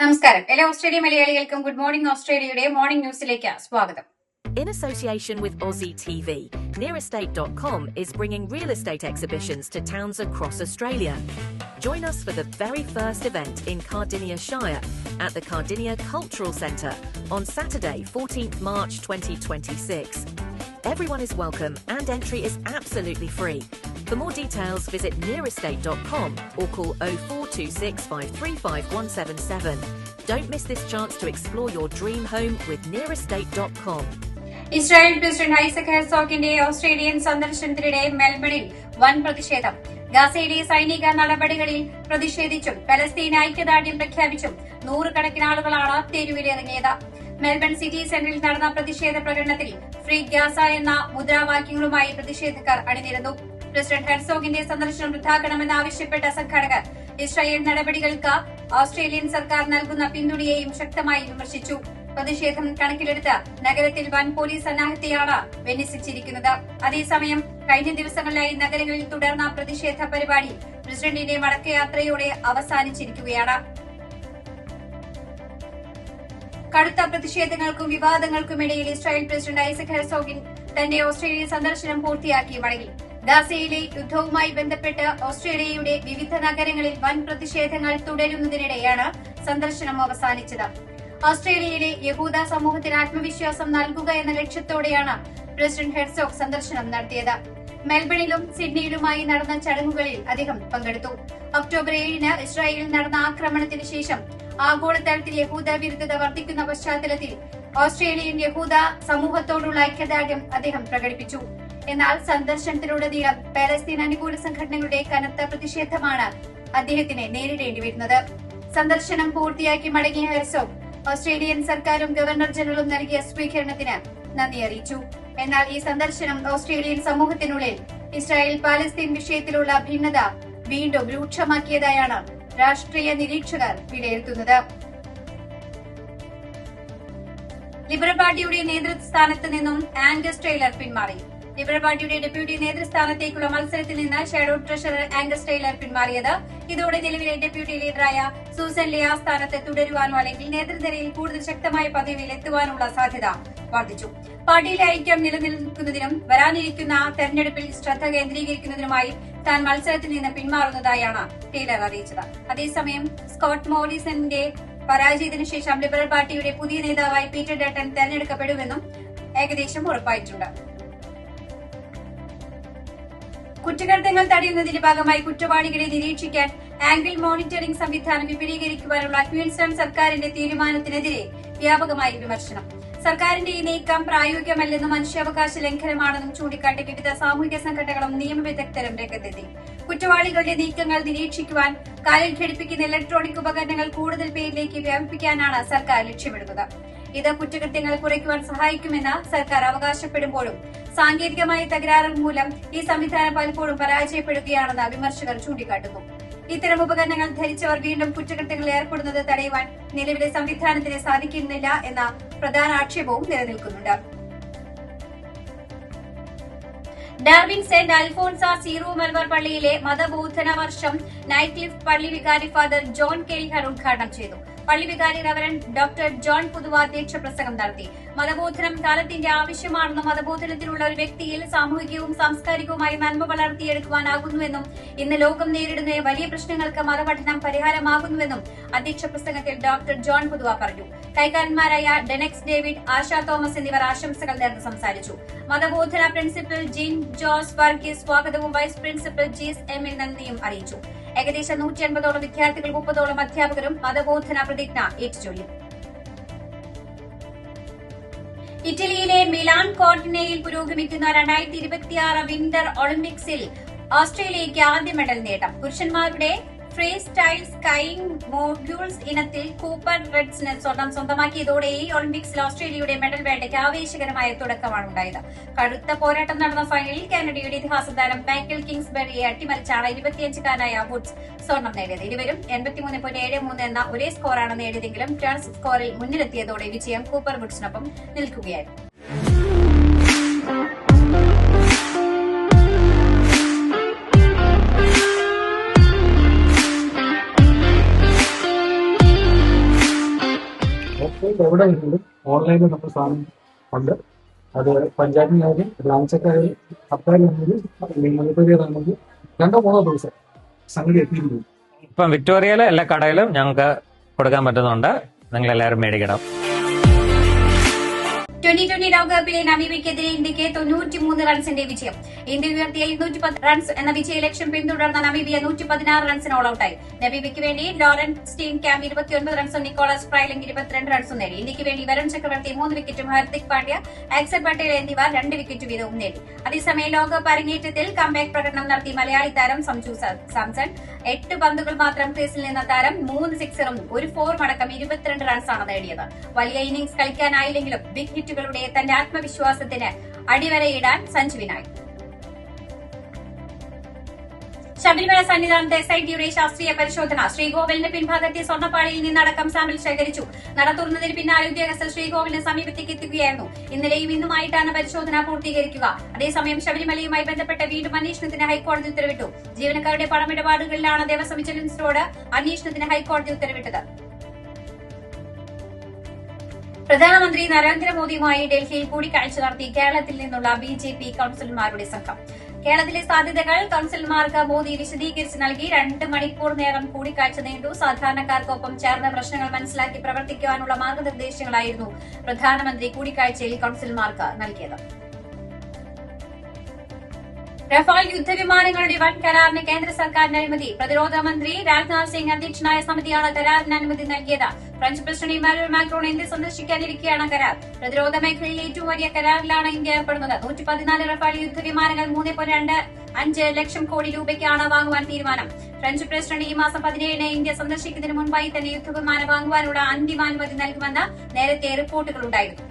നമസ്കാരം എല്ലാ ഓസ്ട്രേലിയ മലയാളികൾക്കും ഗുഡ് മോർണിംഗ് ഓസ്ട്രേലിയയുടെ മോർണിംഗ് ന്യൂസിലേക്ക് സ്വാഗതം In association with Aussie TV, Nearestate.com is bringing real estate exhibitions to towns across Australia. Join us for the very first event in Cardinia Shire at the Cardinia Cultural Centre on Saturday, 14th March 2026. Everyone is welcome and entry is absolutely free. For more details, visit nearestate.com or call 0426 535 177. Don't miss this chance to explore your dream home with nearestate.com. Israel president Isaac ഹെർസോഗിന്റെ Australian സന്ദർശനത്തിനിടെ മെൽബണിൽ വൻ പ്രതിഷേധം ഗാസയിലെ സൈനിക നടപടികളിൽ പ്രതിഷേധിച്ചും Palestine ഐക്യദാർഢ്യം പ്രഖ്യാപിച്ചും നൂറുകണക്കിന് ആളുകളാണ് തെരുവിലിറങ്ങിയത് മെൽബൺ സിറ്റി സെന്ററിൽ നടന്ന പ്രതിഷേധ പ്രകടനത്തിൽ ഫ്രീ ഗാസ എന്ന മുദ്രാവാക്യങ്ങളുമായി പ്രതിഷേധക്കാർ അണിനിരന്നു പ്രസിഡന്റ് ഹെർസോഗിന്റെ സന്ദർശനം റദ്ദാക്കണമെന്നാവശ്യപ്പെട്ട സംഘാടകർ. ഇസ്രായേൽ നടപടികൾക്ക് ഓസ്ട്രേലിയൻ സർക്കാർ നൽകുന്ന പിന്തുണയെയും ശക്തമായി വിമർശിച്ചു. പ്രതിഷേധം കണക്കിലെടുത്ത് നഗരത്തിൽ വൻ പോലീസ് സന്നാഹത്തെയാണ് വിന്യസിച്ചിരിക്കുന്നത്. അതേസമയം കഴിഞ്ഞ ദിവസങ്ങളിലായി നഗരങ്ങളിൽ തുടർന്ന പ്രതിഷേധ പരിപാടി പ്രസിഡന്റിന്റെ മടക്കയാത്രയോടെ അവസാനിച്ചിരിക്കുകയാണ്. കടുത്ത പ്രതിഷേധങ്ങൾക്കും വിവാദങ്ങൾക്കുമിടയിൽ ഇസ്രായേൽ പ്രസിഡന്റ് ഐസക് ഹെർസോഗിൻ തന്റെ ഓസ്ട്രേലിയ സന്ദർശനം പൂർത്തിയാക്കി മടങ്ങി. ഗാസയിലെ യുദ്ധവുമായി ബന്ധപ്പെട്ട് ഓസ്ട്രേലിയയുടെ വിവിധ നഗരങ്ങളിൽ വൻ പ്രതിഷേധങ്ങൾ തുടരുന്നതിനിടെയാണ് സന്ദർശനം അവസാനിച്ചത്. ഓസ്ട്രേലിയയിലെ യഹൂദ സമൂഹത്തിന് ആത്മവിശ്വാസം നൽകുക എന്ന ലക്ഷ്യത്തോടെയാണ് പ്രസിഡന്റ് ഹെഡ്സോക്ക് സന്ദർശനം നടത്തിയത്. മെൽബണിലും സിഡ്നിയിലുമായി നടന്ന ചടങ്ങുകളിൽ അദ്ദേഹം പങ്കെടുത്തു. ഒക്ടോബർ ഏഴിന് ഇസ്രായേലിൽ നടന്ന ആക്രമണത്തിന് ശേഷം ആഗോളതലത്തിൽ യഹൂദ വിരുദ്ധത വർദ്ധിക്കുന്ന പശ്ചാത്തലത്തിൽ ഓസ്ട്രേലിയൻ യഹൂദ സമൂഹത്തോടുള്ള ഐക്യദാർഢ്യം അദ്ദേഹം പ്രകടിപ്പിച്ചു. എന്നാൽ സന്ദർശനത്തിലുടനീളം പാലസ്തീൻ അനുകൂല സംഘടനകളുടെ കനത്ത പ്രതിഷേധമാണ് അദ്ദേഹത്തിന് നേരിടേണ്ടി വരുന്നത് സന്ദർശനം പൂർത്തിയാക്കി മടങ്ങിയ ഹെർസോ ഓസ്ട്രേലിയൻ സർക്കാരും ഗവർണർ ജനറലും നൽകിയ സ്വീകരണത്തിന് നന്ദി അറിയിച്ചു. എന്നാൽ ഈ സന്ദർശനം ഓസ്ട്രേലിയൻ സമൂഹത്തിനുള്ളിൽ ഇസ്രായേൽ പാലസ്തീൻ വിഷയത്തിലുള്ള ഭിന്നത വീണ്ടും രൂക്ഷമാക്കിയതായാണ് രാഷ്ട്രീയ നിരീക്ഷകർ വിലയിരുത്തുന്നത്. ലിബറൽ പാർട്ടിയുടെ നേതൃസ്ഥാനത്ത് നിന്നും ആംഗസ് ടൈലർ പിന്മാറി. ലിബറൽ പാർട്ടിയുടെ ഡെപ്യൂട്ടി നേതൃസ്ഥാനത്തേക്കുള്ള മത്സരത്തിൽ നിന്ന് ഷാഡോ ട്രഷറർ ആംഗസ് ടൈലർ പിന്മാറിയത്. ഇതോടെ നിലവിലെ ഡെപ്യൂട്ടി ലീഡറായ സൂസൻ ലിയ സ്ഥാനത്ത് തുടരുവാനോ അല്ലെങ്കിൽ നേതൃനിരയിൽ കൂടുതൽ ശക്തമായ പദവിയിൽ എത്തുവാനുള്ള സാധ്യത വർദ്ധിച്ചു. പാർട്ടിയിലെ ഐക്യം നിലനിൽക്കുന്നതിനും വരാനിരിക്കുന്ന തെരഞ്ഞെടുപ്പിൽ ശ്രദ്ധ കേന്ദ്രീകരിക്കുന്നതിനുമായി താൻ മത്സരത്തിൽ നിന്ന് പിന്മാറുന്നതായാണ് ടൈലർ അറിയിച്ചത്. അതേസമയം സ്കോട്ട് മോറിസന്റെ പരാജയത്തിനു ശേഷം ലിബറൽ പാർട്ടിയുടെ പുതിയ നേതാവായി പീറ്റർ ഡട്ടൻ തെരഞ്ഞെടുക്കപ്പെടുമെന്നും ഏകദേശം ഉറപ്പായിട്ടുണ്ട്. കുറ്റകൃത്യങ്ങൾ തടയുന്നതിന്റെ ഭാഗമായി കുറ്റവാളികളെ നിരീക്ഷിക്കാൻ ആംഗിൾ മോണിറ്ററിംഗ് സംവിധാനം വിപുലീകരിക്കുവാനുള്ള ക്വീൻസ്ലാൻഡ് സർക്കാരിന്റെ തീരുമാനത്തിനെതിരെ വ്യാപകമായി വിമർശനം. സർക്കാരിന്റെ ഈ നീക്കം പ്രായോഗികമല്ലെന്നും മനുഷ്യാവകാശ ലംഘനമാണെന്നും ചൂണ്ടിക്കാട്ടി വിവിധ സാമൂഹിക സംഘടനകളും നിയമവിദഗ്ധരും രംഗത്തെത്തി. കുറ്റവാളികളുടെ നീക്കങ്ങൾ നിരീക്ഷിക്കുവാൻ കാലിൽ ഘടിപ്പിക്കുന്ന ഇലക്ട്രോണിക് ഉപകരണങ്ങൾ കൂടുതൽ പേരിലേക്ക് വ്യാപിപ്പിക്കാനാണ് സർക്കാർ ലക്ഷ്യമിടുന്നത്. ഇത് കുറ്റകൃത്യങ്ങൾ കുറയ്ക്കുവാൻ സഹായിക്കുമെന്ന് സർക്കാർ അവകാശപ്പെടുമ്പോഴും സാങ്കേതികമായ തകരാറ് മൂലം ഈ സംവിധാനം പലപ്പോഴും പരാജയപ്പെടുകയാണെന്ന് വിമർശകർ ചൂണ്ടിക്കാട്ടുന്നു. ഇത്തരം ഉപകരണങ്ങൾ ധരിച്ചവർ വീണ്ടും കുറ്റകൃത്യങ്ങളിൽ ഏർപ്പെടുന്നത് തടയുവാൻ നിലവിലെ സംവിധാനത്തിന് സാധിക്കുന്നില്ല എന്ന പ്രധാന ആക്ഷേപവും നിലനിൽക്കുന്നുണ്ട്. Darwin saint Alphonsa Syro Malabar പള്ളിയിലെ മതബോധന വർഷം നൈറ്റ് ലിഫ്റ്റ് പള്ളി വികാരി ഫാദർ ജോൺ കെലിഹർ ഉദ്ഘാടനം ചെയ്തു. പള്ളി വികാരി റവറൻ ഡോക്ടർ ജോൺ പുതുവ അധ്യക്ഷ പ്രസംഗം നടത്തി. മതബോധനം കാലത്തിന്റെ ആവശ്യമാണെന്നും മതബോധനത്തിലുള്ള ഒരു വ്യക്തിയിൽ സാമൂഹികവും സാംസ്കാരികവുമായി നന്മ വളർത്തിയെടുക്കുവാനാകുന്നുവെന്നും ഇന്ന് ലോകം നേരിടുന്ന വലിയ പ്രശ്നങ്ങൾക്ക് മതപഠനം പരിഹാരമാകുന്നുവെന്നും അധ്യക്ഷ പ്രസംഗത്തിൽ ഡോക്ടർ ജോൺ പുതുവ പറഞ്ഞു. കൈകാരന്മാരായ ഡെനക്സ് ഡേവിഡ് ആശാ തോമസ് എന്നിവർ ആശംസകൾ നേർന്ന് സംസാരിച്ചു. മതബോധന പ്രിൻസിപ്പൽ ജീൻ ജോസ് വർഗീസ് സ്വാഗതവും vice principal Jees M L നന്ദിയും അറിയിച്ചു. ഏകദേശം നൂറ്റി അൻപതോളം വിദ്യാർത്ഥികൾ മുപ്പതോളം അധ്യാപകരും മതബോധന പ്രതിജ്ഞ ഏറ്റുചൊല്ലി. ഇറ്റലിയിലെ മിലാൻ കോർട്ടിനയിൽ പുരോഗമിക്കുന്ന രണ്ടായിരത്തി ഇരുപത്തിയാറ് വിന്റർ ഒളിമ്പിക്സിൽ ഓസ്ട്രേലിയയ്ക്ക് ആദ്യ മെഡൽ നേട്ടം. പുരുഷന്മാരുടെ ഫ്രീ സ്റ്റൈൽ സ്കൈയിങ് മോഡ്യൂൾസ് ഇനത്തിൽ കൂപ്പർ റെഡ്സിന് സ്വർണം സ്വന്തമാക്കിയതോടെ ഈ ഒളിമ്പിക്സിൽ ഓസ്ട്രേലിയയുടെ മെഡൽ വേണ്ടയ്ക്ക് ആവേശകരമായ തുടക്കമാണ് ഉണ്ടായത്. കടുത്ത പോരാട്ടം നടന്ന ഫൈനലിൽ കാനഡയുടെ ഇതിഹാസ താരം മൈക്കൽ കിങ്സ്ബെറിയെ അട്ടിമറിച്ചാണ് ഇരുപത്തിയഞ്ചുകാരനായ വുഡ്സ് സ്വർണം നേടിയത്. ഇരുവരും എൺപത്തിമൂന്ന് പോയിന്റ് ഏഴ് മൂന്ന് എന്ന ഒരേ സ്കോറാണ് നേടിയതെങ്കിലും ടേൺസ് സ്കോറിൽ മുന്നിലെത്തിയതോടെ വിജയം കൂപ്പർ വുഡ്സിനൊപ്പം നിൽക്കുകയായിരുന്നു. അപ്പോൾ എവിടെ വേണമെങ്കിലും ഓൺലൈനിൽ നമ്മൾ സാധനം ഉണ്ട്. അത് പഞ്ചായത്തിനായാലും ബ്രാഞ്ചൊക്കെ ആയാലും സർക്കാരിലാണെങ്കിലും മുനിപ്പതിയാണെങ്കിൽ രണ്ടോ മൂന്നോ ദിവസം സംഗതി എത്തിയിട്ടുണ്ട്. ഇപ്പം വിക്ടോറിയയിലെ എല്ലാ കടയിലും ഞങ്ങൾക്ക് കൊടുക്കാൻ പറ്റുന്നുണ്ട്. നിങ്ങൾ എല്ലാവരും മേടിക്കണം. ട്വന്റി ട്വന്റി ലോകകപ്പിലെ നമീബയ്ക്കെതിരെ ഇന്ത്യയ്ക്ക് തൊണ്ണൂറ്റിമൂന്ന് റൺസിന്റെ വിജയം. ഇന്ത്യ ഉയർത്തിയ ഇരുന്നൂറ്റി പത്ത് റൺസ് എന്ന വിജയ ലക്ഷ്യം പിന്തുടർന്ന നമീബിയ നൂറ്റി പതിനാറ് റൺസിന് ഓൾ ഔട്ടായി നമീബിയയ്ക്ക് വേണ്ടി ലോറൻ സ്റ്റീൻ ക്യാമ്പ് ഇരുപത്തിയൊൻപത് റൺസും നിക്കോളസ് ഫ്രൈലിംഗ് ഇരുപത്തിരണ്ട് റൺസും നേടി. ഇന്ത്യയ്ക്ക് വേണ്ടി വരുൺ ചക്രവർത്തി മൂന്ന് വിക്കറ്റും ഹർദിക് പാണ്ഡ്യ അക്സർ പട്ടേൽ എന്നിവർ രണ്ട് വിക്കറ്റ് വീതവും നേടി. അതേസമയം ലോകകപ്പ് അരങ്ങേറ്റത്തിൽ കംബാക്ക് പ്രകടനം നടത്തി മലയാളി താരം സംജു സാംസൺ. എട്ട് പന്തുകൾ മാത്രം ക്രീസിൽ നിന്ന താരം മൂന്ന് സിക്സറും ഒരു ഫോറും അടക്കം ഇരുപത്തിരണ്ട് റൺസാണ് നേടിയത്. വലിയ ഇന്നിംഗ്സ് കളിക്കാനായില്ലെങ്കിലും ബിഗ് ഹിറ്റുകളുടെ തന്റെ ആത്മവിശ്വാസത്തിന് അടിവരയിടാൻ സഞ്ജുവിനായി ശബരിമല സന്നിധാനത്ത് എസ് ഐ ടിയുടെ ശാസ്ത്രീയ പരിശോധന. ശ്രീകോവിലിന്റെ പിൻഭാഗത്തെ സ്വർണപ്പാളിയിൽ നിന്നടക്കം സാമ്പിൾ ശേഖരിച്ചു. നട തുറന്നതിന് പിന്നാലെ ഉദ്യോഗസ്ഥർ ശ്രീകോവിലിന് സമീപത്തേക്ക് എത്തുകയായിരുന്നു ഇന്നലെയും ഇന്നുമായിട്ടാണ് പരിശോധന പൂർത്തീകരിക്കുക. അതേസമയം ശബരിമലയുമായി ബന്ധപ്പെട്ട വീണ്ടും അന്വേഷണത്തിന് ഹൈക്കോടതി ഉത്തരവിട്ടു. ജീവനക്കാരുടെ പണമിടപാടുകളിലാണ് ദേവസ്വം വിജിലൻസിനോട് അന്വേഷണത്തിന് ഹൈക്കോടതി ഉത്തരവിട്ടത്. പ്രധാനമന്ത്രി നരേന്ദ്രമോദിയുമായി ഡൽഹിയിൽ കൂടിക്കാഴ്ച നടത്തി കേരളത്തിൽ നിന്നുള്ള ബി ജെ പി കൌൺസിലർമാരുടെ സംഘം. കേരളത്തിലെ സാധ്യതകൾ കൌൺസിലർമാർക്ക് മോദി വിശദീകരിച്ച് നൽകി. രണ്ട് മണിക്കൂർ നേരം കൂടിക്കാഴ്ച നീണ്ടു സാധാരണക്കാർക്കൊപ്പം ചേർന്ന് പ്രശ്നങ്ങൾ മനസ്സിലാക്കി പ്രവർത്തിക്കുവാനുള്ള മാർഗനിർദ്ദേശങ്ങളായിരുന്നു പ്രധാനമന്ത്രി കൂടിക്കാഴ്ചയിൽ കൌൺസിലർമാർക്ക് നൽകിയത്. റഫാൽ യുദ്ധവിമാനങ്ങളുടെ വൻ കരാറിന് കേന്ദ്ര സർക്കാരിന് അനുമതി. പ്രതിരോധ മന്ത്രി രാജ്നാഥ് സിംഗ് അധ്യക്ഷനായ സമിതിയാണ് കരാറിന് അനുമതി നൽകിയത്. French president Emmanuel Macron India സന്ദർശിക്കാനിരിക്കുകയാണ് കരാർ. പ്രതിരോധ മേഖലയിൽ ഏറ്റവും വലിയ കരാറിലാണ് ഇന്ത്യ ഏർപ്പെടുന്നത്. നൂറ്റി പതിനാല് റഫാൽ യുദ്ധവിമാനങ്ങൾ മൂന്ന് പോയിന്റ് രണ്ട് അഞ്ച് ലക്ഷം കോടി രൂപയ്ക്കാണ് വാങ്ങുവാൻ തീരുമാനം. ഫ്രഞ്ച് പ്രസിഡന്റ് ഈ മാസം പതിനേഴിന് ഇന്ത്യ സന്ദർശിക്കുന്നതിന് മുൻപായി തന്നെ യുദ്ധവിമാനം വാങ്ങുവാനുള്ള അന്തിമാനുമതി നൽകുമെന്ന് നേരത്തെ റിപ്പോർട്ടുകളുണ്ടായിരുന്നു.